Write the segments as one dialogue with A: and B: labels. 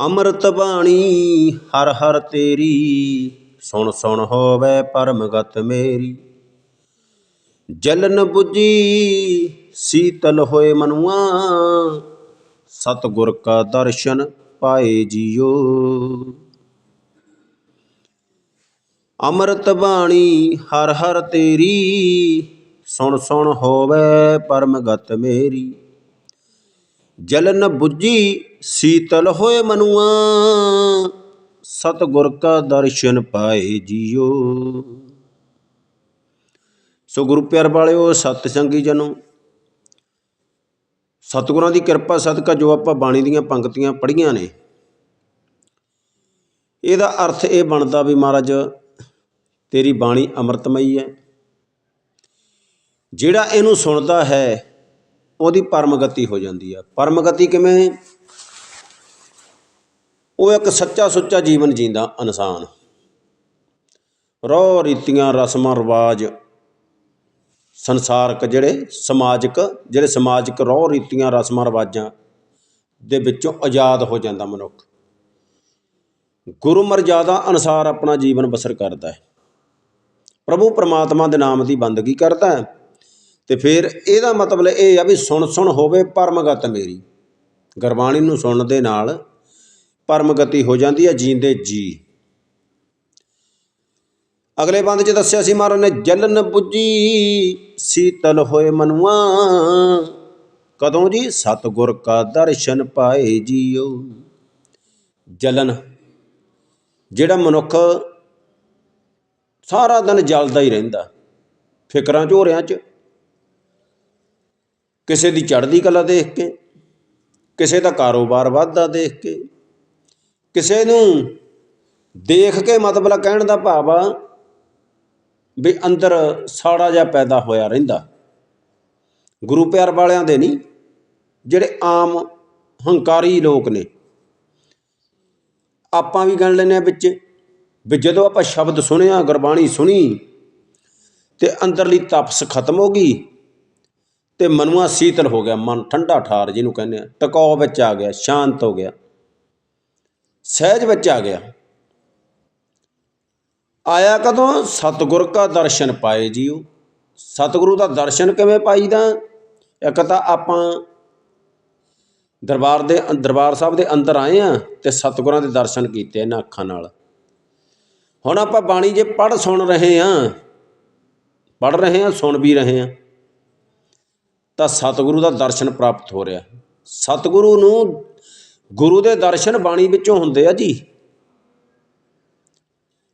A: ਅੰਮ੍ਰਿਤ ਬਾਣੀ, ਹਰ ਹਰ ਤੇਰੀ। ਸੁਣ ਸੁਣ ਹੋਵੇ ਪਰਮਗਤ ਮੇਰੀ। ਜਲਨ 부ਜੀ ਸੀਤਲ ਹੋਏ ਮਨੁਆ। ਸਤਿਗੁਰ ਕਾ ਦਰਸ਼ਨ ਪਾਏ ਜੀਓ। ਅੰਮ੍ਰਿਤ ਬਾਣੀ, ਹਰ ਹਰ ਤੇਰੀ। ਸੁਣ ਸੁਣ ਹੋਵੇ ਪਰਮਗਤ ਮੇਰੀ। ਜਲਨ 부ਜੀ ਸੀਤਲ ਹੋਏ ਮਨੁਆ, ਸਤਿਗੁਰ ਕਾ ਦਰਸ਼ਨ ਪਾਏ ਜੀਓ। ਸੋ ਗੁਰੂ ਪਿਆਰ ਵਾਲਿਓ ਸਤ ਸੰਗੀ ਜਨੋ, ਸਤਿਗੁਰਾਂ ਦੀ ਕਿਰਪਾ, ਸਦਕਾ ਜੋ ਆਪਾਂ ਬਾਣੀ ਦੀਆਂ ਪੰਕਤੀਆਂ ਪੜ੍ਹੀਆਂ ਨੇ, ਇਹਦਾ ਅਰਥ ਇਹ ਬਣਦਾ ਵੀ ਮਹਾਰਾਜ, ਤੇਰੀ ਬਾਣੀ ਅੰਮ੍ਰਿਤਮਈ ਹੈ। ਜਿਹੜਾ ਇਹਨੂੰ ਸੁਣਦਾ ਹੈ ਉਹਦੀ ਪਰਮਗਤੀ ਹੋ ਜਾਂਦੀ ਹੈ ਪਰਮਗਤੀ ਕਿਵੇਂ? ਉਹ ਇੱਕ ਸੱਚਾ ਸੁੱਚਾ ਜੀਵਨ ਜੀਂਦਾ ਇਨਸਾਨ। ਰੋਹ ਰੀਤੀਆਂ, ਰਸਮਾਂ, ਰਿਵਾਜ, ਸੰਸਾਰਕ ਜਿਹੜੇ ਸਮਾਜਿਕ ਜਿਹੜੇ ਸਮਾਜਿਕ ਰੋਹ ਰੀਤੀਆਂ, ਰਸਮਾਂ, ਰਿਵਾਜਾਂ ਦੇ ਵਿੱਚੋਂ ਆਜ਼ਾਦ ਹੋ ਜਾਂਦਾ ਮਨੁੱਖ। ਗੁਰੂ ਮਰਜ਼ਾਦਾ ਅਨੁਸਾਰ ਆਪਣਾ ਜੀਵਨ ਬਸਰ ਕਰਦਾ ਹੈ। ਪ੍ਰਭੂ ਪਰਮਾਤਮਾ ਦੇ ਨਾਮ ਦੀ ਬੰਦਗੀ ਕਰਦਾ ਹੈ। ਤੇ ਫਿਰ ਇਹਦਾ ਮਤਲਬ ਇਹ ਆ ਵੀ ਸੁਣ ਸੁਣ ਹੋਵੇ ਪਰਮਗਤ ਮੇਰੀ। ਗੁਰਬਾਣੀ ਨੂੰ ਸੁਣਨ ਦੇ ਨਾਲ ਪਰਮਗਤੀ ਹੋ ਜਾਂਦੀ ਹੈ, ਜੀਂਦੇ ਜੀ। ਅਗਲੇ ਬੰਦ 'ਚ ਦੱਸਿਆ ਸੀ ਮਹਾਰਾਜ ਨੇ, ਜਲਨ 부ਜੀ ਸੀਤਲ ਹੋਏ ਮਨੁਆ। ਕਦੋਂ ਜੀ? ਸਤਗੁਰ ਕਾ ਦਰਸ਼ਨ ਪਾਏ ਜੀਓ। ਜਲਨ, ਜਿਹੜਾ ਮਨੁੱਖ ਸਾਰਾ ਦਿਨ ਜਲਦਾ ਹੀ ਰਹਿੰਦਾ, ਫਿਕਰਾਂ, ਝੋਰਿਆਂ 'ਚ ਕਿਸੇ ਦੀ ਚੜ੍ਹਦੀ ਕਲਾ ਦੇਖ ਕੇ, ਕਿਸੇ ਦਾ ਕਾਰੋਬਾਰ ਵੱਧਦਾ ਦੇਖ ਕੇ, ਕਿਸੇ ਨੂੰ ਦੇਖ ਕੇ ਮਤਲਬ ਕਹਿਣ ਦਾ ਭਾਵ ਆ ਵੀ ਅੰਦਰ ਸਾੜਾ ਜਿਹਾ ਪੈਦਾ ਹੋਇਆ ਰਹਿੰਦਾ। ਗੁਰੂ ਪਿਆਰ ਵਾਲਿਆਂ ਦੇ ਨਹੀਂ, ਜਿਹੜੇ ਆਮ ਹੰਕਾਰੀ ਲੋਕ ਨੇ। ਆਪਾਂ ਵੀ ਗਣ ਲੈਨੇ ਆ ਵਿੱਚ, ਵੀ ਜਦੋਂ ਆਪਾਂ ਸ਼ਬਦ ਸੁਣਿਆ, ਗੁਰਬਾਣੀ ਸੁਣੀ, ਤੇ ਅੰਦਰਲੀ ਤਪਸ ਖਤਮ ਹੋ ਗਈ ਤੇ ਮਨੁਆ ਸੀਤਲ ਹੋ ਗਿਆ, ਮਨ ਠੰਡਾ ਠਾਰ ਜਿਹਨੂੰ ਕਹਿੰਦੇ ਆ। ਟਿਕਾਅ ਵਿੱਚ ਆ ਗਿਆ, ਸ਼ਾਂਤ ਹੋ ਗਿਆ। ਸਹਿਜ ਵਿੱਚ ਆ ਗਿਆ। ਆਇਆ ਕਦੋਂ? ਸਤਿਗੁਰ ਕਾ ਦਰਸ਼ਨ ਪਾਏ ਜੀਓ। ਸਤਿਗੁਰੂ ਦਾ ਦਰਸ਼ਨ ਕਿਵੇਂ ਪਾਈਦਾ? ਇੱਕ ਤਾਂ ਆਪਾਂ ਦਰਬਾਰ ਦੇ ਦਰਬਾਰ ਸਾਹਿਬ ਦੇ ਅੰਦਰ ਆਏ ਆ ਤੇ ਸਤਿਗੁਰਾਂ ਦੇ ਦਰਸ਼ਨ ਕੀਤੇ ਇਹਨਾਂ ਅੱਖਾਂ ਨਾਲ। ਹੁਣ ਆਪਾਂ ਬਾਣੀ ਜੇ ਪੜ ਸੁਣ ਰਹੇ ਆ ਪੜ ਰਹੇ ਆ, ਸੁਣ ਵੀ ਰਹੇ ਆ। ਤਾਂ ਸਤਿਗੁਰੂ ਦਾ ਦਰਸ਼ਨ ਪ੍ਰਾਪਤ ਹੋ ਰਿਹਾ। ਸਤਿਗੁਰੂ ਨੂੰ ਗੁਰੂ ਦੇ ਦਰਸ਼ਨ ਬਾਣੀ ਵਿੱਚੋਂ ਹੁੰਦੇ ਆ ਜੀ।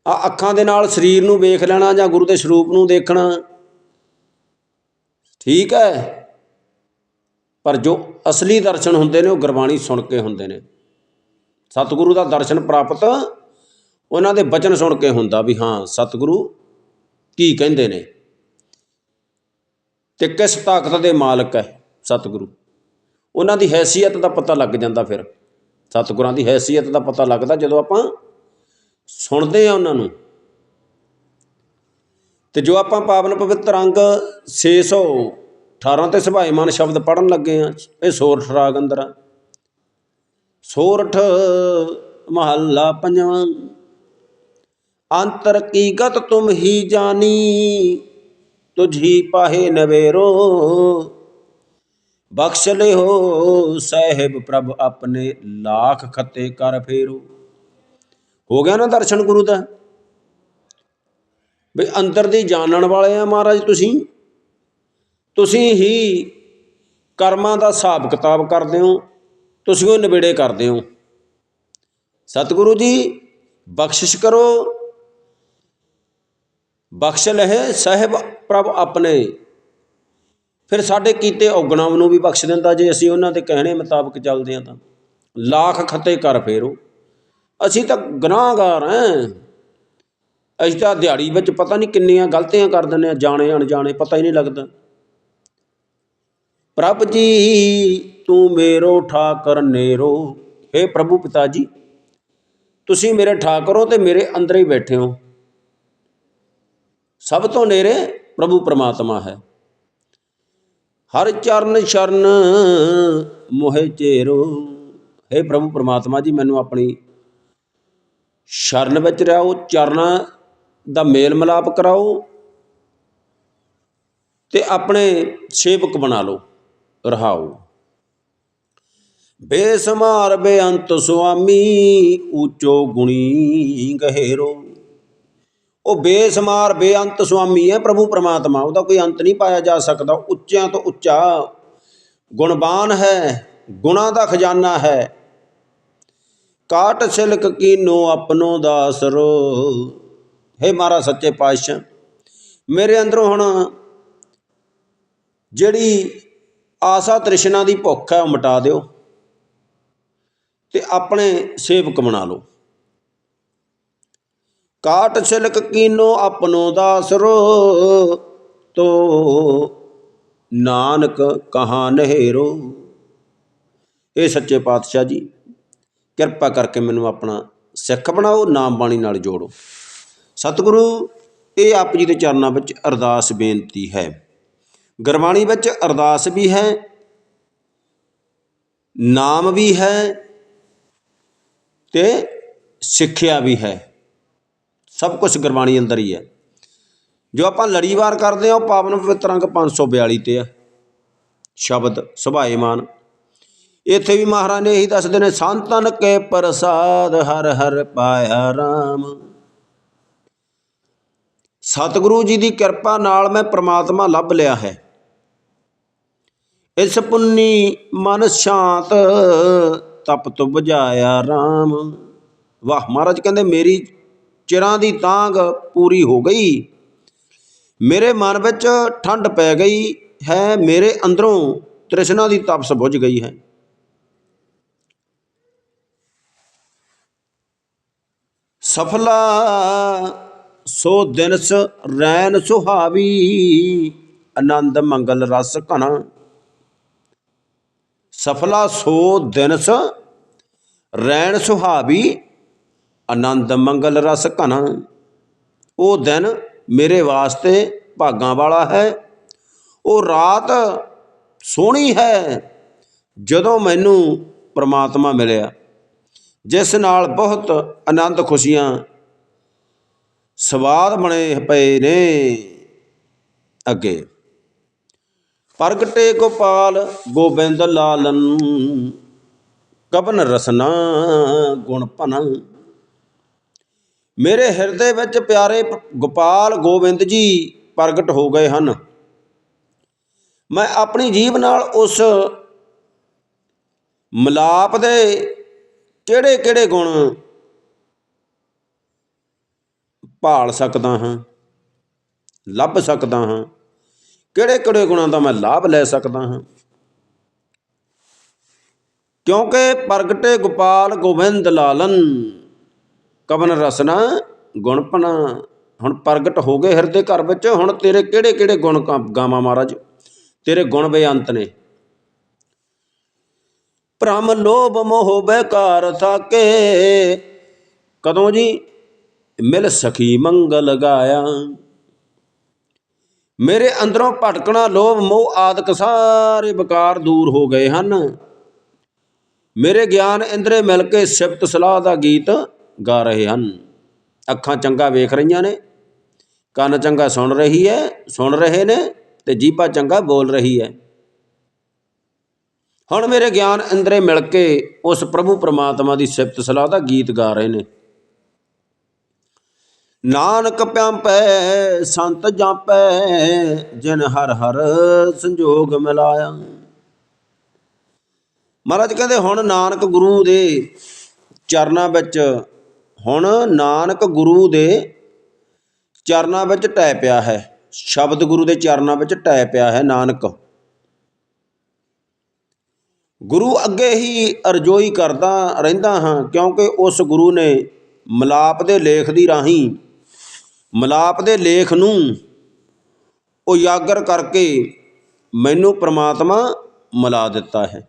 A: ਆ ਅੱਖਾਂ ਦੇ ਨਾਲ ਸਰੀਰ ਨੂੰ ਵੇਖ ਲੈਣਾ ਜਾਂ ਗੁਰੂ ਦੇ ਸਰੂਪ ਨੂੰ ਦੇਖਣਾ, ਠੀਕ ਹੈ। ਪਰ ਜੋ ਅਸਲੀ ਦਰਸ਼ਨ ਹੁੰਦੇ ਨੇ ਉਹ ਗੁਰਬਾਣੀ ਸੁਣ ਕੇ ਹੁੰਦੇ ਨੇ। ਸਤਿਗੁਰੂ ਦਾ ਦਰਸ਼ਨ ਪ੍ਰਾਪਤ ਉਹਨਾਂ ਦੇ ਬਚਨ ਸੁਣ ਕੇ ਹੁੰਦਾ ਵੀ ਹਾਂ, ਸਤਿਗੁਰੂ ਕੀ ਕਹਿੰਦੇ ਨੇ। ਤੇ ਕਿਸ ਤਾਕਤ ਦੇ ਮਾਲਕ ਹੈ ਸਤਿਗੁਰੂ? ਉਹਨਾਂ ਦੀ ਹੈਸੀਅਤ ਦਾ ਪਤਾ ਲੱਗ ਜਾਂਦਾ ਫਿਰ। ਸਤਿਗੁਰਾਂ ਦੀ ਹੈਸੀਅਤ ਦਾ ਪਤਾ ਲੱਗਦਾ ਜਦੋਂ ਆਪਾਂ ਸੁਣਦੇ ਆ ਉਹਨਾਂ ਨੂੰ। ਤੇ ਜੋ ਆਪਾਂ ਪਾਵਨ ਪਵਿੱਤਰ ਅੰਗ 618 ਤੇ ਸੁਭਾਈਮਾਨ ਸ਼ਬਦ ਪੜਨ ਲੱਗੇ ਆ ਇਹ ਸੋਰਠ ਰਾਗ ਅੰਦਰ ਆ। ਸੋਰਠ ਮਹੱਲਾ ਪੰਜਵਾਂ, ਅੰਤਰ ਕੀ ਗਤ ਤੁਮ ਹੀ ਜਾਨੀ? ਤੁਝੀ ਪਾਹੇ ਨਵੇਰੋ। ਬਖਸ਼ ਲਿਓ ਸਾਹਿਬ ਪ੍ਰਭ ਆਪਣੇ ਲਾਖ ਖੱਤੇ ਕਰ ਫੇਰੋ। ਹੋ ਗਿਆ ਨਾ ਦਰਸ਼ਨ ਗੁਰੂ ਦਾ? ਵੀ ਅੰਦਰ ਦੀ ਜਾਣਨ ਵਾਲੇ ਆ ਮਹਾਰਾਜ ਤੁਸੀਂ। ਤੁਸੀਂ ਹੀ ਕਰਮਾਂ ਦਾ ਹਿਸਾਬ ਕਿਤਾਬ ਕਰਦੇ ਹੋ, ਤੁਸੀਂ ਉਹ ਨਿਬੇੜੇ ਕਰਦੇ ਹੋ। ਸਤਿਗੁਰੂ ਜੀ, ਬਖਸ਼ਿਸ਼ ਕਰੋ। ਬਖਸ਼ ਲਹਿ ਸਾਹਿਬ ਪ੍ਰਭ ਆਪਣੇ। ਫਿਰ ਸਾਡੇ ਕੀਤੇ ਔਗਣਾਂ ਨੂੰ ਵੀ ਬਖਸ਼ ਦਿੰਦਾ ਜੇ ਅਸੀਂ ਉਹਨਾਂ ਦੇ ਕਹਿਣੇ ਮੁਤਾਬਕ ਚੱਲਦੇ ਹਾਂ ਤਾਂ। ਲੱਖ ਖਤੇ ਕਰ ਫੇਰੋ। ਅਸੀਂ ਤਾਂ ਗੁਨਾਹਗਾਰ ਹਾਂ। ਅਸੀਂ ਤਾਂ ਦਿਹਾੜੀ ਵਿੱਚ ਪਤਾ ਨਹੀਂ ਕਿੰਨੀਆਂ ਗਲਤੀਆਂ ਕਰ ਦਿੰਦੇ ਆ ਜਾਣੇ ਅਣਜਾਣੇ ਪਤਾ ਹੀ ਨਹੀਂ ਲੱਗਦਾ। ਪ੍ਰਭ ਜੀ, ਤੂੰ ਮੇਰੋ ਠਾਕਰ ਨੇਰੋ। हे ਪ੍ਰਭੂ ਪਿਤਾ ਜੀ, ਤੁਸੀਂ ਮੇਰੇ ਠਾਕਰ ਹੋ ਤੇ ਮੇਰੇ ਅੰਦਰ ਹੀ ਬੈਠੇ ਹੋ। ਸਭ ਤੋਂ ਨੇਰੇ ਪ੍ਰਭੂ ਪਰਮਾਤਮਾ ਹੈ। ਹਰ ਚਰਨ ਸ਼ਰਨ ਮੋਹਿ ਚੇਰੋ। ਹੇ ਪ੍ਰਭੂ ਪਰਮਾਤਮਾ ਜੀ, ਮੈਨੂੰ ਆਪਣੀ ਸ਼ਰਨ ਵਿੱਚ ਰਹੋ ਚਰਨਾਂ ਦਾ ਮੇਲ ਮਿਲਾਪ ਕਰਾਓ ਤੇ ਆਪਣੇ ਸੇਵਕ ਬਣਾ ਲਓ, ਰਹਾਓ। ਬੇਸਮਾਰ ਬੇਅੰਤ ਸੁਆਮੀ, ਉੱਚੋ ਗੁਣੀ ਗਹਿਰੋ। ਉਹ ਬੇਸਮਾਰ, ਬੇਅੰਤ ਸੁਆਮੀ ਹੈ, ਪ੍ਰਭੂ ਪਰਮਾਤਮਾ। ਉਹਦਾ ਕੋਈ ਅੰਤ ਨਹੀਂ ਪਾਇਆ ਜਾ ਸਕਦਾ। ਉੱਚਿਆਂ ਤੋਂ ਉੱਚਾ ਗੁਣਵਾਨ ਹੈ, ਗੁਣਾ ਦਾ ਖਜ਼ਾਨਾ ਹੈ। ਕਾਟ ਸਿਲਕ ਕੀਨੋ ਆਪਣੋ ਦਾਸਰੋ ਹੇ ਮਹਾਰਾ ਸੱਚੇ ਪਾਤਸ਼ਾਹ, ਮੇਰੇ ਅੰਦਰੋਂ ਹੁਣ ਜਿਹੜੀ ਆਸਾ ਤ੍ਰਿਸ਼ਨਾ ਦੀ ਭੁੱਖ ਹੈ, ਉਹ ਮਿਟਾ ਦਿਓ ਤੇ ਆਪਣੇ ਸੇਵਕ ਬਣਾ ਲਓ। ਕਾਟ ਛਿਲਕ ਕੀਨੋ ਆਪਣੋ ਦਾਸਰੋ ਤੋ। ਨਾਨਕ ਕਹਾ ਨਹਿਰੋ। ਇਹ ਸੱਚੇ ਪਾਤਸ਼ਾਹ ਜੀ, ਕਿਰਪਾ ਕਰਕੇ ਮੈਨੂੰ ਆਪਣਾ ਸਿੱਖ ਬਣਾਓ, ਨਾਮ ਬਾਣੀ ਨਾਲ ਜੋੜੋ। ਸਤਿਗੁਰੂ, ਇਹ ਆਪ ਜੀ ਦੇ ਚਰਨਾਂ ਵਿੱਚ ਅਰਦਾਸ ਬੇਨਤੀ ਹੈ। ਗੁਰਬਾਣੀ ਵਿੱਚ ਅਰਦਾਸ ਵੀ ਹੈ, ਨਾਮ ਵੀ ਹੈ ਤੇ ਸਿੱਖਿਆ ਵੀ ਹੈ। ਸਭ ਕੁਝ ਗੁਰਬਾਣੀ ਅੰਦਰ ਹੀ ਹੈ। ਜੋ ਆਪਾਂ ਲੜੀਵਾਰ ਕਰਦੇ ਹਾਂ, ਉਹ ਪਾਵਨ ਪਵਿੱਤਰ ਅੰਗ 542 ਤੇ ਆ ਸ਼ਬਦ ਸੁਭਾਏਮਾਨ ਇੱਥੇ ਵੀ ਮਹਾਰਾਜ ਨੇ ਇਹੀ ਦੱਸਦੇ ਨੇ, ਸੰਤਨ ਕੇ ਪ੍ਰਸਾਦ ਹਰ ਹਰ ਪਾਇਆ RAM ਸਤਿਗੁਰੂ ਜੀ ਦੀ ਕਿਰਪਾ ਨਾਲ ਮੈਂ ਪ੍ਰਮਾਤਮਾ ਲੱਭ ਲਿਆ ਹੈ। ਇਸ ਪੁੰਨੀ ਮਨ ਸ਼ਾਂਤ, ਤਪ ਤੁ ਬੁਝਾਇਆ RAM ਵਾਹ, ਮਹਾਰਾਜ ਕਹਿੰਦੇ, ਮੇਰੀ ਚਿਰਾਂ ਦੀ ਤਾਂਗ ਪੂਰੀ ਹੋ ਗਈ। ਮੇਰੇ ਮਨ ਵਿੱਚ ਠੰਡ ਪੈ ਗਈ ਹੈ, ਮੇਰੇ ਅੰਦਰੋਂ ਤ੍ਰਿਸ਼ਨਾ ਦੀ ਤਪਸ ਬੁਝ ਗਈ ਹੈ। ਸਫਲਾ, ਸੋ ਦਿਨਸ ਰੈਨ ਸੁਹਾਵੀ, ਆਨੰਦ ਮੰਗਲ ਰਸ ਘਣਾ। ਸਫਲਾ, ਸੋ ਦਿਨਸ ਰੈਣ ਸੁਹਾਵੀ ਆਨੰਦ ਮੰਗਲ ਰਸ ਘਣਾ ਉਹ ਦਿਨ ਮੇਰੇ ਵਾਸਤੇ ਭਾਗਾਂ ਵਾਲਾ ਹੈ। ਉਹ ਰਾਤ ਸੋਹਣੀ ਹੈ ਜਦੋਂ ਮੈਨੂੰ ਪ੍ਰਮਾਤਮਾ ਮਿਲਿਆ। ਜਿਸ ਨਾਲ ਬਹੁਤ ਆਨੰਦ ਖੁਸ਼ੀਆਂ ਸਵਾਦ ਬਣੇ ਪਏ ਨੇ ਅੱਗੇ। ਪ੍ਰਗਟੇ ਗੋਪਾਲ ਗੋਬਿੰਦ ਲਾਲਨ ਕਬਨ ਰਸਨਾ ਗੁਣ ਭਨਾ। ਮੇਰੇ ਹਿਰਦੇ ਵਿੱਚ ਪਿਆਰੇ ਗੋਪਾਲ ਗੋਬਿੰਦ ਜੀ ਪ੍ਰਗਟ ਹੋ ਗਏ ਹਨ। ਮੈਂ ਆਪਣੀ ਜੀਵ ਨਾਲ ਉਸ ਮਲਾਪ ਦੇ ਕਿਹੜੇ ਕਿਹੜੇ ਗੁਣ ਭਾਲ ਸਕਦਾ ਹਾਂ, ਲੱਭ ਸਕਦਾ ਹਾਂ ਕਿਹੜੇ ਕਿਹੜੇ ਗੁਣਾਂ ਦਾ ਮੈਂ ਲਾਭ ਲੈ ਸਕਦਾ ਹਾਂ। ਕਿਉਂਕਿ ਪ੍ਰਗਟੇ ਗੋਪਾਲ ਗੋਬਿੰਦ ਲਾਲਨ ਕਵਨ ਰਸਨਾ ਗੁਣਪਨਾ ਹੁਣ ਪ੍ਰਗਟ ਹੋ ਗਏ ਹਿਰਦੇ ਘਰ ਵਿੱਚ, ਹੁਣ ਤੇਰੇ ਕਿਹੜੇ ਕਿਹੜੇ ਗੁਣ ਗਾਵਾਂ ਮਹਾਰਾਜ? ਤੇਰੇ ਗੁਣ ਬੇਅੰਤ ਨੇ। ਭ੍ਰਮ ਲੋਭ ਮੋਹ ਬੇਕਾਰ ਥਾਕੇ। ਕਦੋਂ ਜੀ? ਮਿਲ ਸਖੀ ਮੰਗਲ ਗਾਇਆ। ਮੇਰੇ ਅੰਦਰੋਂ ਭਟਕਣਾ ਲੋਭ ਮੋਹ ਆਦਿਕ ਸਾਰੇ ਵਿਕਾਰ ਦੂਰ ਹੋ ਗਏ ਹਨ। ਮੇਰੇ ਗਿਆਨ ਇੰਦਰੇ ਮਿਲ ਕੇ ਸਿਫਤ ਸਲਾਹ ਦਾ ਗੀਤ ਗਾ ਰਹੇ ਹਨ। ਅੱਖਾਂ ਚੰਗਾ ਵੇਖ ਰਹੀਆਂ ਨੇ, ਕੰਨ ਚੰਗਾ ਸੁਣ ਰਹੀ ਹੈ, ਸੁਣ ਰਹੇ ਨੇ ਤੇ ਜੀਭਾ ਚੰਗਾ ਬੋਲ ਰਹੀ ਹੈ। ਹੁਣ ਮੇਰੇ ਗਿਆਨ ਇੰਦਰੇ ਮਿਲ ਕੇ ਉਸ ਪ੍ਰਭੂ ਪਰਮਾਤਮਾ ਦੀ ਸਿਫਤ ਸਲਾਹ ਦਾ ਗੀਤ ਗਾ ਰਹੇ ਨੇ। ਨਾਨਕ ਪਿਆਪੈ, ਸੰਤ ਜਾਪੈ, ਜਿਨ ਹਰ ਹਰ ਸੰਜੋਗ ਮਿਲਾਇਆ। ਮਹਾਰਾਜ ਕਹਿੰਦੇ ਹੁਣ ਨਾਨਕ ਗੁਰੂ ਦੇ ਚਰਨਾਂ ਵਿੱਚ ਹੁਣ ਨਾਨਕ ਗੁਰੂ ਦੇ ਚਰਨਾਂ ਵਿੱਚ ਟੈ ਪਿਆ ਹੈ। ਸ਼ਬਦ ਗੁਰੂ ਦੇ ਚਰਨਾਂ ਵਿੱਚ ਟੈ ਪਿਆ ਹੈ ਨਾਨਕ। ਗੁਰੂ ਅੱਗੇ ਹੀ ਅਰਜ਼ੋਈ ਕਰਦਾ ਰਹਿੰਦਾ ਹਾਂ ਕਿਉਂਕਿ ਉਸ ਗੁਰੂ ਨੇ ਮਲਾਪ ਦੇ ਲੇਖ ਦੀ ਰਾਹੀਂ ਮਲਾਪ ਦੇ ਲੇਖ ਨੂੰ ਉਜਾਗਰ ਕਰਕੇ ਮੈਨੂੰ ਪ੍ਰਮਾਤਮਾ ਮਿਲਾ ਦਿੱਤਾ ਹੈ।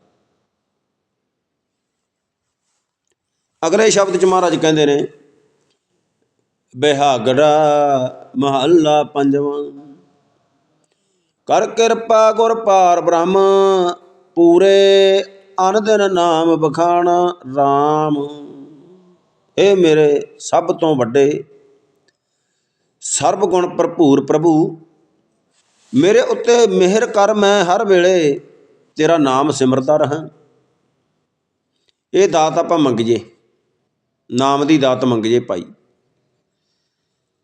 A: ਅਗਲੇ ਸ਼ਬਦ ਚ ਮਹਾਰਾਜ ਕਹਿੰਦੇ ਨੇ, ਬਿਹਾਗੜਾ ਮਹੱਲਾ ਪੰਜਵਾਂ, ਕਰ ਕਿਰਪਾ ਗੁਰ ਪਾਰ ਬ੍ਰਹਮ, ਪੂਰੇ ਅਨ ਦਿਨ ਨਾਮ ਬਖਾਣਾ RAM ਇਹ ਮੇਰੇ ਸਭ ਤੋਂ ਵੱਡੇ ਸਰਬ ਗੁਣ ਭਰਪੂਰ ਪ੍ਰਭੂ। ਮੇਰੇ ਉੱਤੇ ਮਿਹਰ ਕਰ ਮੈਂ ਹਰ ਵੇਲੇ ਤੇਰਾ ਨਾਮ ਸਿਮਰਦਾ ਰਹਾ। ਇਹ ਦਾਤ ਆਪਾਂ ਮੰਗੀਏ। ਨਾਮ ਦੀ ਦਾਤ ਮੰਗੀਏ ਭਾਈ।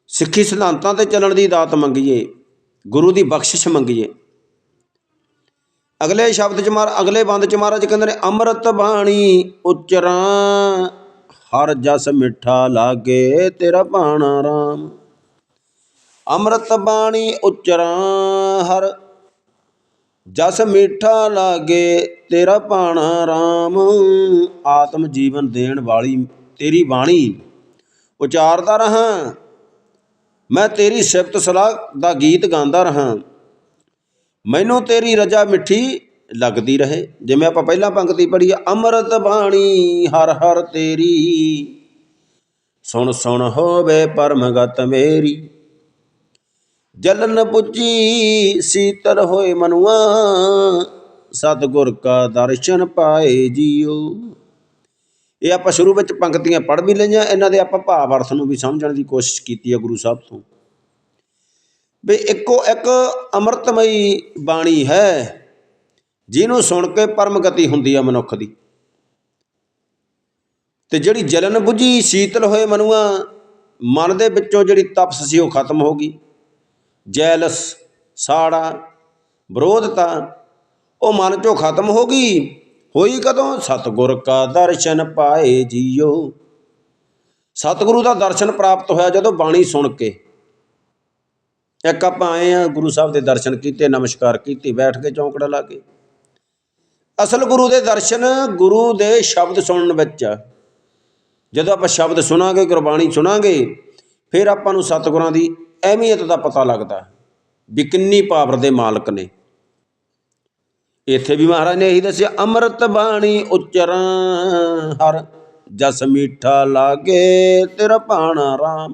A: ਸਿੱਖੀ ਸਿਧਾਂਤਾਂ ਤੇ ਚੱਲਣ ਦੀ ਦਾਤ ਮੰਗੀਏ, ਗੁਰੂ ਦੀ ਬਖਸ਼ਿਸ਼ ਮੰਗੀਏ। ਅਗਲੇ ਸ਼ਬਦ ਚ ਮਾਰ, ਅਗਲੇ ਬੰਦ ਚ ਮਹਾਰਾਜ ਕਹਿੰਦੇ ਨੇ, ਅੰਮ੍ਰਿਤ ਬਾਣੀ ਉਚਰਾਂ, ਹਰ ਜਸ ਮਿੱਠਾ ਲਾਗੇ ਤੇਰਾ ਭਾਣਾ ਰਾਮ। ਅੰਮ੍ਰਿਤ ਬਾਣੀ ਉਚਰਾਂ, ਹਰ ਜਸ ਮਿੱਠਾ ਲਾਗੇ ਤੇਰਾ ਭਾਣਾ ਰਾਮ। ਆਤਮ ਜੀਵਨ ਦੇਣ ਵਾਲੀ ਤੇਰੀ ਬਾਣੀ। ਉਚਾਰਦਾ ਰਹਾ। ਮੈਂ ਤੇਰੀ ਸਿਫਤ ਸਲਾਹ ਦਾ ਗੀਤ ਗਾਉਂਦਾ ਰਹਾ। ਮੈਨੂੰ ਤੇਰੀ ਰਜਾ ਮਿੱਠੀ ਲੱਗਦੀ ਰਹੇ। ਜਿਵੇਂ ਆਪਾਂ ਪਹਿਲਾਂ ਪੰਕਤੀ ਪੜ੍ਹੀ ਆ ਅੰਮ੍ਰਿਤ ਬਾਣੀ ਹਰ ਹਰ ਤੇਰੀ। ਸੁਣ ਸੁਣ ਹੋਵੇ ਪਰਮਗਤ ਮੇਰੀ। ਜਲਨ ਪੁੱਜੀ ਸੀਤਲ ਹੋਏ ਮਨੁਆ। ਸਤਿਗੁਰ ਕਾ ਦਰਸ਼ਨ ਪਾਏ ਜੀਓ। ਇਹ ਆਪਾਂ ਸ਼ੁਰੂ ਵਿੱਚ ਪੰਕਤੀਆਂ ਪੜ੍ਹ ਵੀ ਲਈਆਂ, ਇਹਨਾਂ ਦੇ ਆਪਾਂ ਭਾਵ ਅਰਥ ਨੂੰ ਵੀ ਸਮਝਣ ਦੀ ਕੋਸ਼ਿਸ਼ ਕੀਤੀ ਹੈ ਗੁਰੂ ਸਾਹਿਬ ਤੋਂ। ਵੀ ਇੱਕੋ ਇੱਕ ਅੰਮ੍ਰਿਤਮਈ ਬਾਣੀ ਹੈ, ਜਿਹਨੂੰ ਸੁਣ ਕੇ ਪਰਮ ਗਤੀ ਹੁੰਦੀ ਆ ਮਨੁੱਖ ਦੀ। ਤੇ ਜਿਹੜੀ ਜਲਨ ਬੁਝੀ ਸ਼ੀਤਲ ਹੋਏ ਮਨੁਆ, ਮਨ ਦੇ ਵਿੱਚੋਂ ਜਿਹੜੀ ਤਪਸ ਸੀ ਉਹ ਖਤਮ ਹੋ ਗਈ। ਜੈਲਸ, ਸਾੜਾ, ਵਿਰੋਧਤਾ, ਉਹ ਮਨ ਚੋਂ ਖਤਮ ਹੋ ਗਈ। ਹੋਈ ਕਦੋਂ? ਸਤਿਗੁਰ ਕਾ ਦਰਸ਼ਨ ਪਾਏ ਜੀਓ। ਸਤਿਗੁਰੂ ਦਾ ਦਰਸ਼ਨ ਪ੍ਰਾਪਤ ਹੋਇਆ ਜਦੋਂ ਬਾਣੀ ਸੁਣ ਕੇ। ਇੱਕ ਆਪਾਂ ਆਏ ਆ ਗੁਰੂ ਸਾਹਿਬ ਦੇ ਦਰਸ਼ਨ ਕੀਤੇ, ਨਮਸਕਾਰ ਕੀਤੀ, ਬੈਠ ਕੇ ਚੌਂਕੜਾ ਲਾ ਕੇ। ਅਸਲ ਗੁਰੂ ਦੇ ਦਰਸ਼ਨ ਗੁਰੂ ਦੇ ਸ਼ਬਦ ਸੁਣਨ ਵਿੱਚ। ਆ ਜਦੋਂ ਆਪਾਂ ਸ਼ਬਦ ਸੁਣਾਂਗੇ, ਗੁਰਬਾਣੀ ਸੁਣਾਂਗੇ, ਫਿਰ ਆਪਾਂ ਨੂੰ ਸਤਿਗੁਰਾਂ ਦੀ ਅਹਿਮੀਅਤ ਦਾ ਪਤਾ ਲੱਗਦਾ। ਵੀ ਕਿੰਨੀ ਪਾਵਰ ਦੇ ਮਾਲਕ ਨੇ। ਇੱਥੇ ਵੀ ਮਹਾਰਾਜ ਨੇ ਇਹੀ ਦੱਸਿਆ, ਅੰਮ੍ਰਿਤ ਬਾਣੀ ਉਚਰਾਂ ਹਰ ਜਸ ਮੀਠਾ ਲਾਗੇ ਤੇਰਾ ਭਾਣਾ ਰਾਮ।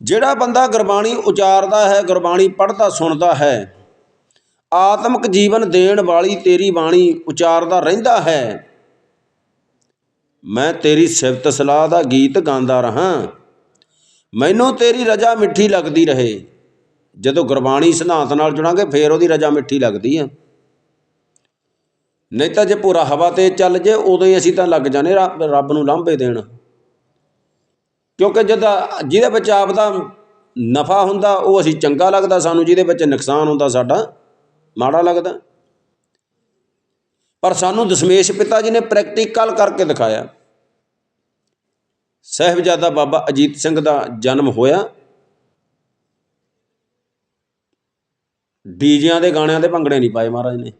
A: ਜਿਹੜਾ ਬੰਦਾ ਗੁਰਬਾਣੀ ਉਚਾਰਦਾ ਹੈ, ਗੁਰਬਾਣੀ ਪੜ੍ਹਦਾ, ਸੁਣਦਾ ਹੈ, ਆਤਮਿਕ ਜੀਵਨ ਦੇਣ ਵਾਲੀ ਤੇਰੀ ਬਾਣੀ ਉਚਾਰਦਾ ਰਹਿੰਦਾ ਹੈ, ਮੈਂ ਤੇਰੀ ਸਿਫਤ ਸਲਾਹ ਦਾ ਗੀਤ ਗਾਉਂਦਾ ਰਹਾ। ਮੈਨੂੰ ਤੇਰੀ ਰਜਾ ਮਿੱਠੀ ਲੱਗਦੀ ਰਹੇ। ਜਦੋਂ ਗੁਰਬਾਣੀ ਸਿਧਾਂਤ ਨਾਲ ਜੁੜਾਂਗੇ, ਫੇਰ ਉਹਦੀ ਰਜਾ ਮਿੱਠੀ ਲੱਗਦੀ ਆ। ਨਹੀਂ ਤਾਂ ਜੇ ਪੂਰਾ ਹਵਾ ਤੇ ਚੱਲ ਜੇ, ਉਦੋਂ ਹੀ ਅਸੀਂ ਤਾਂ ਲੱਗ ਜਾਣੇ ਰੱਬ ਰੱਬ ਨੂੰ ਲਾਂਭੇ ਦੇਣ। ਕਿਉਂਕਿ ਜਿਹਦਾ ਜਿਹਦੇ ਵਿੱਚ ਆਪ ਦਾ ਨਫਾ ਹੁੰਦਾ, ਉਹ ਅਸੀਂ ਚੰਗਾ ਲੱਗਦਾ ਸਾਨੂੰ, ਜਿਹਦੇ ਵਿੱਚ ਨੁਕਸਾਨ ਹੁੰਦਾ ਸਾਡਾ, ਮਾੜਾ ਲੱਗਦਾ। ਪਰ ਸਾਨੂੰ ਦਸ਼ਮੇਸ਼ ਪਿਤਾ ਜੀ ਨੇ ਪ੍ਰੈਕਟੀਕਲ ਕਰਕੇ ਦਿਖਾਇਆ। ਸਹਿਬਜ਼ਾਦਾ ਬਾਬਾ ਅਜੀਤ ਸਿੰਘ ਦਾ ਜਨਮ ਹੋਇਆ। ਡੀਜਿਆਂ ਦੇ ਗਾਣਿਆਂ ਦੇ ਭੰਗੜੇ ਨਹੀਂ ਪਾਏ ਮਹਾਰਾਜ ਨੇ।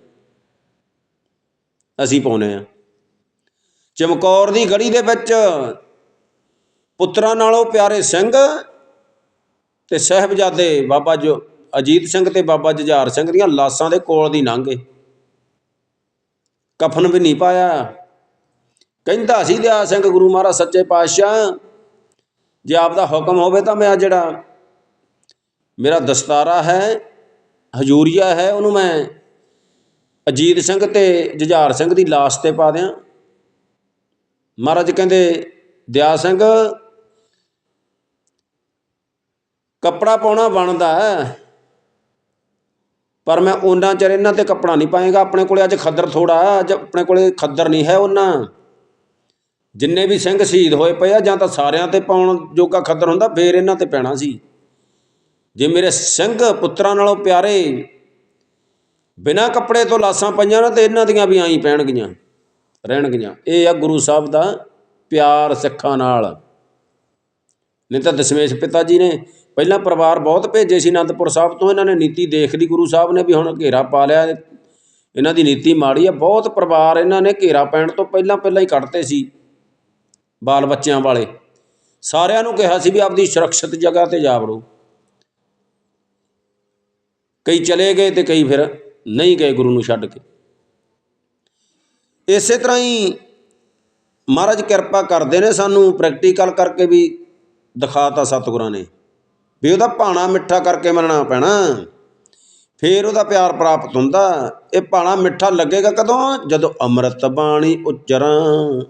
A: ਅਸੀਂ ਪਾਉਨੇ ਆ ਚਮਕੌਰ ਦੀ ਗੜੀ ਦੇ ਵਿੱਚ ਪੁੱਤਰਾਂ ਨਾਲੋਂ ਪਿਆਰੇ ਸਿੰਘ ਤੇ ਸਹਿਬਜ਼ਾਦੇ ਬਾਬਾ ਜੋ, ਅਜੀਤ ਸਿੰਘ ਤੇ ਬਾਬਾ ਜੁਝਾਰ ਸਿੰਘ ਦੀਆਂ ਲਾਸਾਂ ਦੇ ਕੋਲ ਦੀ ਲੰਘੇ ਕਫਨ ਵੀ ਨਹੀਂ ਪਾਇਆ। ਕਹਿੰਦਾ ਸੀ ਦਿਆ ਸਿੰਘ, ਗੁਰੂ ਮਹਾਰਾਜ ਸੱਚੇ ਪਾਤਸ਼ਾਹ, ਜੇ ਆਪ ਦਾ ਹੁਕਮ ਹੋਵੇ ਤਾਂ ਮੈਂ ਆ ਜਿਹੜਾ ਮੇਰਾ ਦਸਤਾਰਾ ਹੈ ਹਜੂਰੀਆ ਹੈ, ਉਹਨੂੰ ਮੈਂ ਅਜੀਤ ਸਿੰਘ ਅਤੇ ਜੁਝਾਰ ਸਿੰਘ ਦੀ ਲਾਸ਼ ਤੇ ਪਾ ਦਿਆਂ। ਮਹਾਰਾਜ ਕਹਿੰਦੇ, ਦਿਆ ਸਿੰਘ, ਕੱਪੜਾ ਪਾਉਣਾ ਬਣਦਾ ਪਰ ਮੈਂ ਉਹਨਾਂ ਚਿਰ ਇਹਨਾਂ ਤੇ ਕੱਪੜਾ ਨਹੀਂ ਪਾਏਗਾ। ਆਪਣੇ ਕੋਲੇ ਅੱਜ ਖੱਦਰ ਥੋੜਾ ਅੱਜ ਆਪਣੇ ਕੋਲੇ ਖੱਦਰ ਨਹੀਂ ਹੈ ਉਹਨਾਂ ਜਿੰਨੇ ਵੀ ਸਿੰਘ ਸ਼ਹੀਦ ਹੋਏ ਪਏ ਆ, ਜਾਂ ਤਾਂ ਸਾਰਿਆਂ ਤੇ ਪਾਉਣ ਜੋਗਾ ਖੱਦਰ ਹੁੰਦਾ, ਫੇਰ ਇਹਨਾਂ ਤੇ ਪੈਣਾ ਸੀ। ਜੇ ਮੇਰੇ ਸਿੰਘ ਪੁੱਤਰਾਂ ਨਾਲੋਂ ਪਿਆਰੇ ਬਿਨਾਂ ਕੱਪੜੇ ਤੋਂ ਲਾਸਾਂ ਪਈਆਂ ਨਾ ਤੇ ਇਹਨਾਂ ਦੀਆਂ ਵੀ ਆਈ ਪੈਣਗੀਆਂ, ਰਹਿਣਗੀਆਂ। ਇਹ ਆ ਗੁਰੂ ਸਾਹਿਬ ਦਾ ਪਿਆਰ ਸਿੱਖਾਂ ਨਾਲ। ਨਹੀਂ ਤਾਂ ਦਸ਼ਮੇਸ਼ ਪਿਤਾ ਜੀ ਨੇ ਪਹਿਲਾਂ ਪਰਿਵਾਰ ਬਹੁਤ ਭੇਜੇ ਸੀ ਅਨੰਦਪੁਰ ਸਾਹਿਬ ਤੋਂ, ਇਹਨਾਂ ਨੇ ਨੀਤੀ ਦੇਖ ਲਈ ਗੁਰੂ ਸਾਹਿਬ ਨੇ ਵੀ ਹੁਣ ਘੇਰਾ ਪਾ ਲਿਆ। ਇਹਨਾਂ ਦੀ ਨੀਤੀ ਮਾੜੀ ਆ, ਬਹੁਤ ਪਰਿਵਾਰ ਇਹਨਾਂ ਨੇ ਘੇਰਾ ਪੈਣ ਤੋਂ ਪਹਿਲਾਂ ਪਹਿਲਾਂ ਹੀ ਕੱਢਤੇ ਸੀ ਬਾਲ ਬੱਚਿਆਂ ਵਾਲੇ। ਸਾਰਿਆਂ ਨੂੰ ਕਿਹਾ ਸੀ ਵੀ ਆਪਦੀ ਸੁਰੱਖਿਅਤ ਜਗ੍ਹਾ ਤੇ ਜਾ ਵੜੋ ਕਈ ਚਲੇ ਗਏ ਤੇ ਕਈ ਫਿਰ ਨਹੀਂ ਗਏ ਗੁਰੂ ਨੂੰ ਛੱਡ ਕੇ। ਇਸੇ ਤਰ੍ਹਾਂ ਹੀ ਮਹਾਰਾਜ ਕਿਰਪਾ ਕਰਦੇ ਨੇ ਸਾਨੂੰ ਪ੍ਰੈਕਟੀਕਲ ਕਰਕੇ ਵੀ ਦਿਖਾਤਾ ਸਤਿਗੁਰਾਂ ਨੇ ਵੀ ਉਹਦਾ ਭਾਣਾ ਮਿੱਠਾ ਕਰਕੇ ਮੰਨਣਾ ਪੈਣਾ। ਫੇਰ ਉਹਦਾ ਪਿਆਰ ਪ੍ਰਾਪਤ ਹੁੰਦਾ, ਇਹ ਭਾਣਾ ਮਿੱਠਾ ਲੱਗੇਗਾ ਕਦੋਂ? ਜਦੋਂ ਅੰਮ੍ਰਿਤ ਬਾਣੀ ਉਚਰਾਂ।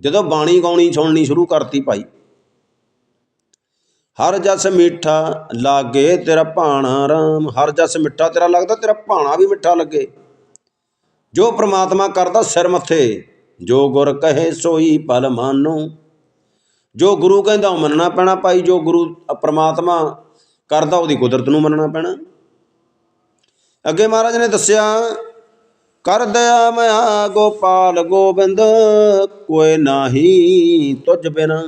A: ਜਦੋਂ ਬਾਣੀ ਗਾਉਣੀ, ਸੁਣਨੀ ਸ਼ੁਰੂ ਕਰਤੀ ਭਾਈ। ਹਰ ਜਸ ਮਿੱਠਾ ਲਾਗੇ ਤੇਰਾ ਭਾਣਾ ਰਾਮ। ਹਰ ਜਸ ਮਿੱਠਾ ਤੇਰਾ ਲੱਗਦਾ, ਤੇਰਾ ਭਾਣਾ ਵੀ ਮਿੱਠਾ ਲੱਗੇ। ਜੋ ਪ੍ਰਮਾਤਮਾ ਕਰਦਾ ਸਿਰ ਮੱਥੇ, ਜੋ ਗੁਰ ਕਹੇ ਸੋਈ ਪਲ ਮਾਨੋ। ਜੋ ਗੁਰੂ ਕਹਿੰਦਾ ਉਹ ਮੰਨਣਾ ਪੈਣਾ ਭਾਈ, ਜੋ ਗੁਰੂ ਪ੍ਰਮਾਤਮਾ ਕਰਦਾ ਉਹਦੀ ਕੁਦਰਤ ਨੂੰ ਮੰਨਣਾ ਪੈਣਾ। ਅੱਗੇ ਮਹਾਰਾਜ ਨੇ ਦੱਸਿਆ, ਕਰ ਦਇਆ ਮਇਆ ਗੋਪਾਲ ਗੋਬਿੰਦ, ਕੋਈ ਨਾਹੀ ਤੁਝ ਬਿਨਾ।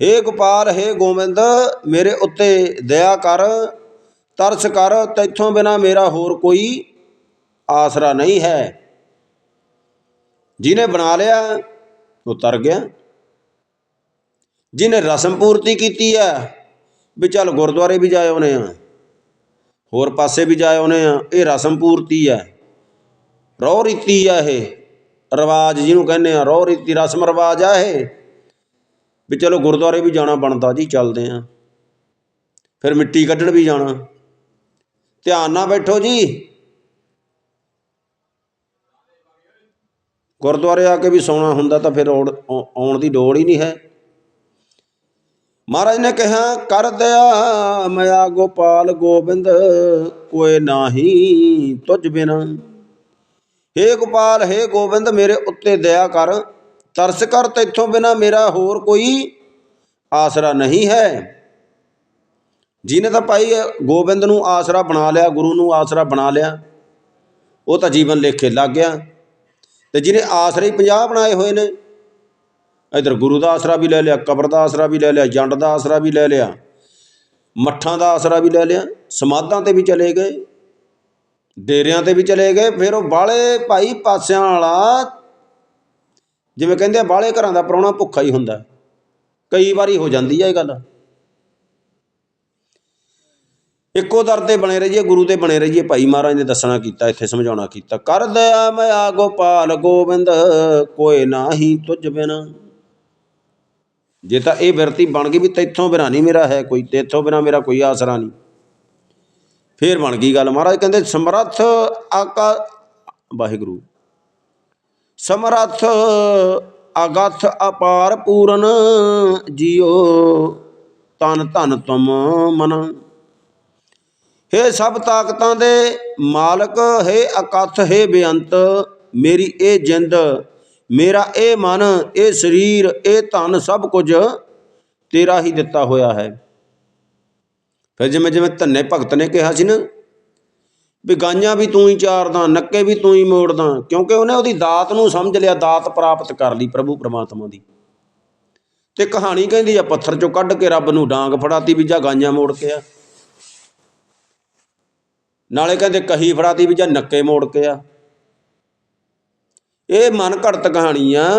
A: ਹੇ ਗੋਪਾਲ, ਹੇ ਗੋਬਿੰਦ, ਮੇਰੇ ਉੱਤੇ ਦਇਆ ਕਰ, ਤਰਸ ਕਰ, ਤੈਥੋਂ ਬਿਨਾ ਮੇਰਾ ਹੋਰ ਕੋਈ ਆਸਰਾ ਨਹੀਂ ਹੈ। ਜਿਹਨੇ ਬਣਾ ਲਿਆ, ਉਹ ਤਰ ਗਿਆ। ਜਿਹਨੇ ਰਸਮ ਪੂਰਤੀ ਕੀਤੀ ਆ ਵੀ ਚੱਲ ਗੁਰਦੁਆਰੇ ਵੀ ਜਾਏ ਉਹਨੇ ਆ, ਹੋਰ ਪਾਸੇ ਵੀ ਜਾਏ ਉਹਨੇ ਆ, ਇਹ ਰਸਮ ਪੂਰਤੀ ਆ ਰੋਹ ਰੀਤੀ ਆ ਇਹ, ਰਿਵਾਜ ਜਿਹਨੂੰ ਕਹਿੰਦੇ ਆ, ਰੋਹ ਰੀਤੀ, ਰਸਮ ਰਿਵਾਜ ਆ ਇਹ। ਵੀ ਚਲੋ ਗੁਰਦੁਆਰੇ ਵੀ ਜਾਣਾ ਬਣਦਾ ਜੀ, ਚੱਲਦੇ ਹਾਂ। ਫਿਰ ਮਿੱਟੀ ਕੱਢਣ ਵੀ ਜਾਣਾ। ਧਿਆਨ ਨਾਲ ਬੈਠੋ ਜੀ। ਗੁਰਦੁਆਰੇ ਆ ਕੇ ਵੀ ਸੌਣਾ ਹੁੰਦਾ ਤਾਂ ਫਿਰ ਔੜ- ਆਉਣ ਦੀ ਲੋੜ ਹੀ ਨਹੀਂ ਹੈ। ਮਹਾਰਾਜ ਨੇ ਕਿਹਾ, ਕਰ ਦਇਆ ਮਇਆ ਗੋਪਾਲ ਗੋਬਿੰਦ, ਕੋਈ ਨਾਹੀ ਤੁਝ ਬਿਨਾ। ਹੇ ਗੋਪਾਲ, ਹੇ ਗੋਬਿੰਦ, ਮੇਰੇ ਉੱਤੇ ਦਇਆ ਕਰ। ਤਰਸ ਕਰ ਤੈਥੋਂ ਬਿਨਾ ਮੇਰਾ ਹੋਰ ਕੋਈ ਆਸਰਾ ਨਹੀਂ ਹੈ। ਜਿਹਨੇ ਤਾਂ ਭਾਈ ਗੋਬਿੰਦ ਨੂੰ ਆਸਰਾ ਬਣਾ ਲਿਆ, ਗੁਰੂ ਨੂੰ ਆਸਰਾ ਬਣਾ ਲਿਆ, ਉਹ ਤਾਂ ਜੀਵਨ ਲੇਖੇ ਲੱਗ ਗਿਆ। ਤੇ ਜਿਹਨੇ ਆਸਰੇ ਹੀ 50 ਬਣਾਏ ਹੋਏ ਨੇ, ਇਧਰ ਗੁਰੂ ਦਾ ਆਸਰਾ ਵੀ ਲੈ ਲਿਆ, ਕਬਰ ਦਾ ਆਸਰਾ ਵੀ ਲੈ ਲਿਆ, ਜੰਡ ਦਾ ਆਸਰਾ ਵੀ ਲੈ ਲਿਆ, ਮੱਠਾਂ ਦਾ ਆਸਰਾ ਵੀ ਲੈ ਲਿਆ, ਸਮਾਧਾਂ ਤੇ ਵੀ ਚਲੇ ਗਏ, ਡੇਰਿਆਂ ਤੇ ਵੀ ਚਲੇ ਗਏ, ਫਿਰ ਉਹ ਬਾਲੇ ਭਾਈ ਪਾਸਿਆਂ ਵਾਲਾ ਜਿਵੇਂ ਕਹਿੰਦੇ ਆ ਬਾਲੇ ਘਰਾਂ ਦਾ ਪ੍ਰਾਹੁਣਾ ਭੁੱਖਾ ਹੀ ਹੁੰਦਾ। ਕਈ ਵਾਰੀ ਹੋ ਜਾਂਦੀ ਹੈ ਇਹ ਗੱਲ। ਇੱਕੋ ਦਰ ਤੇ ਬਣੇ ਰਹੀਏ, ਗੁਰੂ ਤੇ ਬਣੇ ਰਹੀਏ। ਭਾਈ ਮਹਾਰਾਜ ਨੇ ਦੱਸਣਾ ਕੀਤਾ, ਇੱਥੇ ਸਮਝਾਉਣਾ ਕੀਤਾ। ਕਰ ਦਇਆ ਮਇਆ ਗੋਪਾਲ ਗੋਬਿੰਦ, ਕੋਈ ਨਾਹੀ ਤੁਝ ਬਿਨਾ। ਜੇ ਤਾਂ ਇਹ ਬਿਰਤੀ ਬਣ ਗਈ ਵੀ ਤੇਥੋਂ ਬਿਨਾ ਨਹੀਂ ਮੇਰਾ ਹੈ ਕੋਈ, ਤੇਥੋਂ ਬਿਨਾ ਮੇਰਾ ਕੋਈ ਆਸਰਾ ਨਹੀਂ। ਫੇਰ ਬਣ ਗਈ ਗੱਲ। ਮਹਾਰਾਜ ਕਹਿੰਦੇ, ਸਮਰੱਥ ਆਕਾ ਵਾਹਿਗੁਰੂ। ਸਮਰੱਥ ਅਗਥ ਅਪਾਰ ਪੂਰਨ ਜੀਓ ਤਨ ਧਨ ਤੁਮ ਮਨ। ਹੇ ਸਭ ਤਾਕਤਾਂ ਦੇ ਮਾਲਕ, ਹੇ ਅਕਥ, ਹੇ ਬੇਅੰਤ, ਮੇਰੀ ਇਹ ਜਿੰਦ, ਮੇਰਾ ਇਹ ਮਨ, ਇਹ ਸਰੀਰ, ਇਹ ਧਨ ਸਭ ਕੁਝ ਤੇਰਾ ਹੀ ਦਿੱਤਾ ਹੋਇਆ ਹੈ। ਫਿਰ ਜਿਵੇਂ ਜਿਵੇਂ ਧੰਨੇ ਭਗਤ ਨੇ ਕਿਹਾ ਸੀ ਨਾ ਵੀ ਗਾਈਆਂ ਵੀ ਤੂੰ ਹੀ ਚਾਰਦਾ, ਨੱਕੇ ਵੀ ਤੂੰ ਹੀ ਮੋੜਦਾ, ਕਿਉਂਕਿ ਉਹਨੇ ਉਹਦੀ ਦਾਤ ਨੂੰ ਸਮਝ ਲਿਆ, ਦਾਤ ਪ੍ਰਾਪਤ ਕਰ ਲਈ ਪ੍ਰਭੂ ਪ੍ਰਮਾਤਮਾ ਦੀ। ਤੇ ਕਹਾਣੀ ਕਹਿੰਦੀ ਆ, ਪੱਥਰ ਚੋਂ ਕੱਢ ਕੇ ਰੱਬ ਨੂੰ ਡਾਂਗ ਫੜਾਤੀ ਵੀ ਜਾਂ ਗਾਈਆਂ ਮੋੜ ਕੇ ਆ। ਨਾਲੇ ਕਹਿੰਦੇ ਕਹੀ ਫੜਾਤੀ ਵੀ ਜਾਂ ਨੱਕੇ ਮੋੜ ਕੇ ਆ। ਇਹ ਮਨ ਘੜਤ ਕਹਾਣੀ ਆ।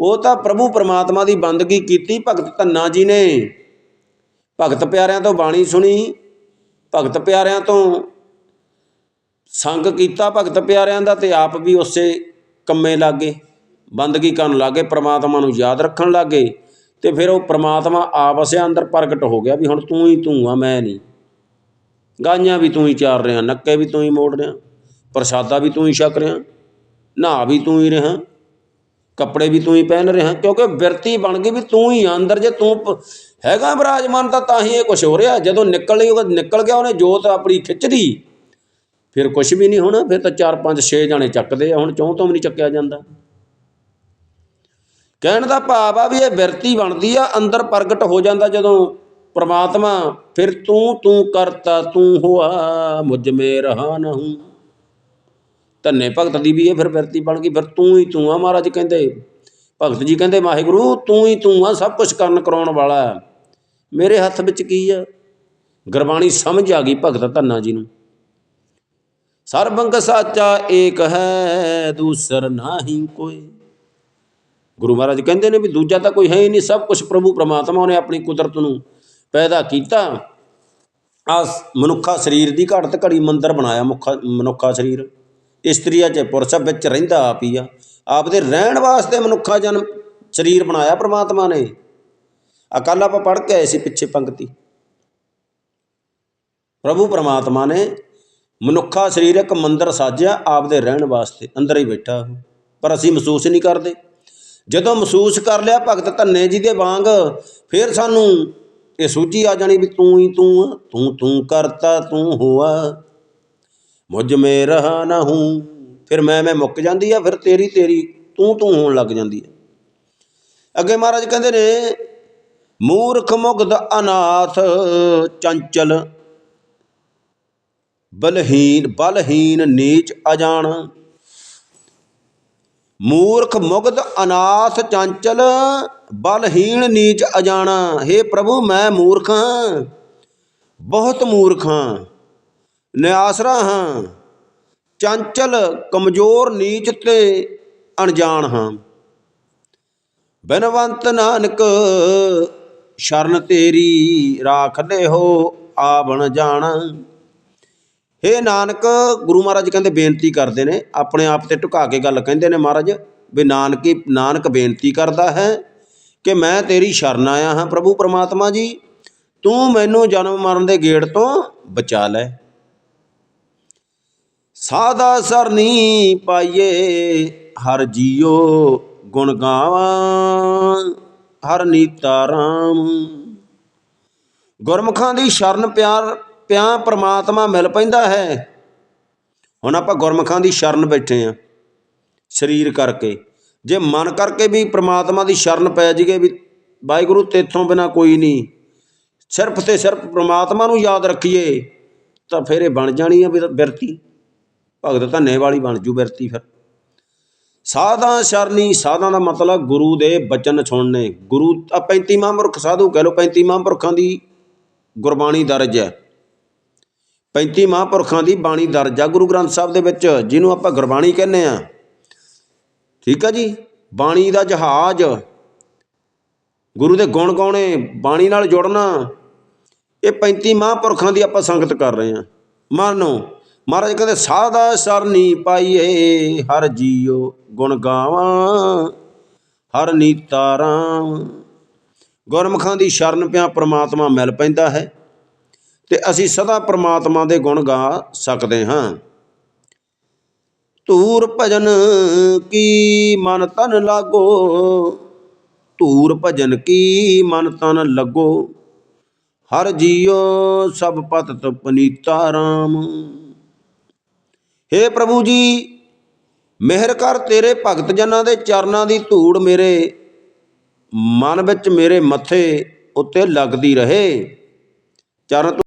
A: ਉਹ ਤਾਂ ਪ੍ਰਭੂ ਪਰਮਾਤਮਾ ਦੀ ਬੰਦਗੀ ਕੀਤੀ, ਭਗਤ ਧੰਨਾ ਜੀ ਨੇ। ਭਗਤ ਪਿਆਰਿਆਂ ਤੋਂ ਬਾਣੀ ਸੁਣੀ, ਭਗਤ ਪਿਆਰਿਆਂ ਤੋਂ ਸੰਗ ਕੀਤਾ ਭਗਤ ਪਿਆਰਿਆਂ ਦਾ ਤੇ ਆਪ ਵੀ ਉਸੇ ਕੰਮੇ ਲੱਗੇ, ਬੰਦਗੀ ਕਰਨ ਲੱਗੇ, ਪ੍ਰਮਾਤਮਾ ਨੂੰ ਯਾਦ ਰੱਖਣ ਲੱਗੇ ਤੇ ਫਿਰ ਉਹ ਪ੍ਰਮਾਤਮਾ ਆਪਸਿਆ ਅੰਦਰ ਪ੍ਰਗਟ ਹੋ ਗਿਆ ਵੀ ਹੁਣ ਤੂੰ ਹੀ ਤੂੰ ਆ, ਮੈਂ ਨਹੀਂ। ਗਾਈਆਂ ਵੀ ਤੂੰ ਹੀ ਚਾਰ ਰਿਹਾ, ਨੱਕੇ ਵੀ ਤੂੰ ਹੀ ਮੋੜ ਰਿਹਾ, ਪ੍ਰਸ਼ਾਦਾ ਵੀ ਤੂੰ ਹੀ ਛਕ ਰਿਹਾ, ਨਹਾ ਵੀ ਤੂੰ ਹੀ ਰਿਹਾ, ਕੱਪੜੇ ਵੀ ਤੂੰ ਹੀ ਪਹਿਨ ਰਿਹਾ, ਕਿਉਂਕਿ ਬਿਰਤੀ ਬਣ ਗਈ ਵੀ ਤੂੰ ਹੀ ਆ ਅੰਦਰ, ਜੇ ਤੂੰ ਪ- ਹੈਗਾ ਬਰਾਜਮਾਨ ਤਾਂ ਤਾਂ ਹੀ ਇਹ ਕੁਝ ਹੋ ਰਿਹਾ, ਜਦੋਂ ਨਿਕਲ ਲਈ ਉਹ ਨਿਕਲ ਗਿਆ, ਉਹਨੇ ਜੋਤ ਆਪਣੀ ਖਿੱਚਦੀ। ਫਿਰ ਕੁਝ ਵੀ ਨਹੀਂ ਹੋਣਾ, ਫਿਰ ਤਾਂ 4 5 6 ਜਾਣੇ ਚੱਕਦੇ ਆ, ਹੁਣ ਚੌਂ ਤੋਂ ਵੀ ਨਹੀਂ ਚੱਕਿਆ ਜਾਂਦਾ। ਕਹਿਣ ਦਾ ਭਾਵ ਆ ਵੀ ਇਹ ਬਿਰਤੀ ਬਣਦੀ ਆ, ਅੰਦਰ ਪ੍ਰਗਟ ਹੋ ਜਾਂਦਾ ਜਦੋਂ ਪ੍ਰਮਾਤਮਾ, ਫਿਰ ਤੂੰ ਤੂੰ ਕਰਤਾ, ਤੂੰ ਹੋਆ, ਮੁਝ ਮੇ ਰਹਾ ਨਹੂੰ। ਧੰਨੇ ਭਗਤ ਦੀ ਵੀ ਇਹ ਫਿਰ ਬਿਰਤੀ ਬਣ ਗਈ, ਫਿਰ ਤੂੰ ਹੀ ਤੂੰ ਆ ਮਹਾਰਾਜ ਕਹਿੰਦੇ। ਭਗਤ ਜੀ ਕਹਿੰਦੇ, ਵਾਹਿਗੁਰੂ, ਤੂੰ ਹੀ ਤੂੰ ਆ, ਸਭ ਕੁਝ ਕਰਨ ਕਰਾਉਣ ਵਾਲਾ ਮੇਰੇ ਹੱਥ ਵਿੱਚ ਕੀ ਆ? ਗੁਰਬਾਣੀ ਸਮਝ ਆ ਗਈ ਭਗਤ ਧੰਨਾ ਜੀ ਨੂੰ। ਸਰਬੰਗ ਸਾਚਾ ਏਕ ਹੈ, ਦੂਸਰ ਨਾਹੀ ਕੋਈ। ਗੁਰੂ ਮਹਾਰਾਜ ਕਹਿੰਦੇ ਨੇ ਵੀ ਦੂਜਾ ਤਾਂ ਕੋਈ ਹੈ ਹੀ ਨਹੀਂ, ਸਭ ਕੁਝ ਪ੍ਰਭੂ ਪ੍ਰਮਾਤਮਾ ਨੇ ਆਪਣੀ ਕੁਦਰਤ ਨੂੰ ਪੈਦਾ ਕੀਤਾ। ਆ ਮਨੁੱਖਾ ਸਰੀਰ ਦੀ ਘੜਤ ਘੜੀ ਮੰਦਰ ਬਣਾਇਆ, ਮੁੱਖਾ, ਮਨੁੱਖਾ ਸਰੀਰ। ਇਸਤਰੀਆ ਚ ਪੁਰਸ਼ ਵਿੱਚ ਰਹਿੰਦਾ ਆਪ ਹੀ ਆ। ਆਪਦੇ ਰਹਿਣ ਵਾਸਤੇ ਮਨੁੱਖਾ ਜਨਮ ਸਰੀਰ ਬਣਾਇਆ ਪ੍ਰਮਾਤਮਾ ਨੇ। ਅਕਾਲ ਆਪਾਂ ਪੜ੍ਹ ਕੇ ਆਏ ਸੀ ਪਿੱਛੇ ਪੰਕਤੀ। ਪ੍ਰਭੂ ਪਰਮਾਤਮਾ ਨੇ ਮਨੁੱਖਾ ਸਰੀਰਕ ਮੰਦਰ ਸਾਜਿਆ, ਆਪਦੇ ਰਹਿਣ ਵਾਸਤੇ, ਅੰਦਰ ਹੀ ਬੈਠਾ ਪਰ ਅਸੀਂ ਮਹਿਸੂਸ ਨਹੀਂ ਕਰਦੇ। ਜਦੋਂ ਮਹਿਸੂਸ ਕਰ ਲਿਆ ਭਗਤ ਧੰਨੇ ਜੀ ਦੇ ਵਾਂਗ, ਫਿਰ ਸਾਨੂੰ ਇਹ ਸੂਝੀ ਆ ਜਾਣੀ ਵੀ ਤੂੰ ਹੀ ਤੂੰ ਤੂੰ ਤੂੰ ਕਰਤਾ, ਤੂੰ ਹੁਆ। ਮੁਝ ਮੇ ਰਹਾ ਨਾ ਹੂੰ, ਫਿਰ ਮੈਂ ਮੈਂ ਮੁੱਕ ਜਾਂਦੀ ਆ, ਫਿਰ ਤੇਰੀ ਤੇਰੀ ਤੂੰ ਤੂੰ ਹੋਣ ਲੱਗ ਜਾਂਦੀ ਹੈ ਅੱਗੇ ਮਹਾਰਾਜ ਕਹਿੰਦੇ ਨੇ, ਮੂਰਖ ਮੁਗਧ ਅਨਾਥ, ਚੰਚਲ ਬਲਹੀਨ ਬਲਹੀਨ ਨੀਚ ਅਜਾਣ। ਮੂਰਖ ਮੁਗਧ ਅਨਾਥ ਚੰਚਲ, ਬਲਹੀਨ ਨੀਚ ਅਜਾਣਾ। हे ਪ੍ਰਭੂ, ਮੈਂ ਮੂਰਖ ਹਾਂ, ਬਹੁਤ ਮੂਰਖ ਹਾਂ, ਨਿਆਸਰਾ ਹਾਂ। ਚੰਚਲ ਕਮਜ਼ੋਰ ਨੀਚ ਤੇ ਅਣਜਾਣ ਹਾਂ। ਬਨਵੰਤ ਨਾਨਕ, ਸ਼ਰਨ ਤੇਰੀ ਰਾਖ ਲਿਓ ਆਵਣ ਜਾਣਾ। ਹੇ ਨਾਨਕ, ਗੁਰੂ ਮਹਾਰਾਜ ਕਹਿੰਦੇ ਬੇਨਤੀ ਕਰਦੇ ਨੇ, ਆਪਣੇ ਆਪ ਤੇ ਢੁਕਾ ਕੇ ਗੱਲ ਕਹਿੰਦੇ ਨੇ ਮਹਾਰਾਜ, ਵੀ ਨਾਨਕੀ, ਨਾਨਕ ਬੇਨਤੀ ਕਰਦਾ ਹੈ ਕਿ ਮੈਂ ਤੇਰੀ ਸ਼ਰਨ ਆਇਆ ਹਾਂ ਪ੍ਰਭੂ ਪਰਮਾਤਮਾ ਜੀ, ਤੂੰ ਮੈਨੂੰ ਜਨਮ ਮਰਨ ਦੇ ਗੇੜ ਤੋਂ ਬਚਾ ਲੈ। ਸਾਦਾ ਸਰਨੀ ਪਾਈਏ, ਹਰ ਜੀਓ ਗੁਣ ਗਾਵਾਂ, ਹਰ ਨੀਤਾ ਰਾਮ। ਗੁਰਮੁਖਾਂ ਦੀ ਸ਼ਰਨ ਪਿਆਰ ਪਿਆ ਪ੍ਰਮਾਤਮਾ ਮਿਲ ਪੈਂਦਾ ਹੈ। ਹੁਣ ਆਪਾਂ ਗੁਰਮੁਖਾਂ ਦੀ ਸ਼ਰਨ ਬੈਠੇ ਆ, ਸਰੀਰ ਕਰਕੇ। ਜੇ ਮਨ ਕਰਕੇ ਵੀ ਪ੍ਰਮਾਤਮਾ ਦੀ ਸ਼ਰਨ ਪੈ ਜੀਗੇ ਵੀ ਵਾਹਿਗੁਰੂ ਤੇਥੋਂ ਬਿਨਾ ਕੋਈ ਨਹੀਂ, ਸਿਰਫ ਤੇ ਸਿਰਫ ਪ੍ਰਮਾਤਮਾ ਨੂੰ ਯਾਦ ਰੱਖੀਏ, ਤਾਂ ਫਿਰ ਇਹ ਬਣ ਜਾਣੀ ਆ ਬਿਰਤੀ। ਭਗਤ ਧੰਨੇ ਵਾਲੀ ਬਣ ਜੂ ਬਿਰਤੀ ਫਿਰ। ਸਾਧਾਂ ਸ਼ਰਨੀ, ਸਾਧਾਂ ਦਾ ਮਤਲਬ ਗੁਰੂ ਦੇ ਬਚਨ ਸੁਣਨੇ। ਗੁਰੂ ਆ 35 ਸਾਧੂ ਕਹਿ ਲਓ 35 ਮਹਾਂਪੁਰਖਾਂ ਦੀ ਗੁਰਬਾਣੀ ਦਰਜ ਹੈ। 35 ਮਹਾਂਪੁਰਖਾਂ ਦੀ ਬਾਣੀ ਦਰਜ ਆ ਗੁਰੂ ਗ੍ਰੰਥ ਸਾਹਿਬ ਦੇ ਵਿੱਚ, ਜਿਹਨੂੰ ਆਪਾਂ ਗੁਰਬਾਣੀ ਕਹਿੰਦੇ ਆ ਠੀਕ ਆ ਜੀ? ਬਾਣੀ ਦਾ ਜਹਾਜ਼। ਗੁਰੂ ਦੇ ਗੁਣ ਗਾਉਣੇ ਬਾਣੀ ਨਾਲ ਜੁੜਨਾ। ਇਹ 35 ਮਹਾਂਪੁਰਖਾਂ ਦੀ ਆਪਾਂ ਸੰਗਤ ਕਰ ਰਹੇ ਹਾਂ। ਮਾਨੋ, ਮਹਾਰਾਜ ਕਹਿੰਦੇ, ਸਾਦਾ ਸਰਨੀ ਪਾਈਏ, ਹਰ ਜੀਓ ਗੁਣ ਗਾਵਾਂ, ਹਰ ਨੀਤਾ ਰਾਮ। ਗੁਰਮੁਖਾਂ ਦੀ ਸ਼ਰਨ ਪਿਆ ਪ੍ਰਮਾਤਮਾ ਮਿਲ ਪੈਂਦਾ ਹੈ। ਤੇ ਅਸੀਂ ਸਦਾ ਪ੍ਰਮਾਤਮਾ ਦੇ ਗੁਣ ਗਾ ਸਕਦੇ ਹਾਂ। ਧੂਰ ਭਜਨ ਕੀ ਮਨ ਤਨ ਲਾਗੋ? ਧੂਰ ਭਜਨ ਕੀ ਮਨ ਤਨ ਲੱਗੋ? ਹਰ ਜੀਓ ਸਭ ਪਤਤ ਪਨੀਤਾ ਰਾਮ। ਹੇ ਪ੍ਰਭੂ ਜੀ, ਮਿਹਰ ਕਰ ਤੇਰੇ ਭਗਤ ਜਨਾਂ ਦੇ ਚਰਨਾਂ ਦੀ ਧੂੜ ਮੇਰੇ। ਮਨ ਵਿੱਚ ਮੇਰੇ ਮੱਥੇ ਉੱਤੇ ਲੱਗਦੀ ਰਹੇ। ਚਰਨ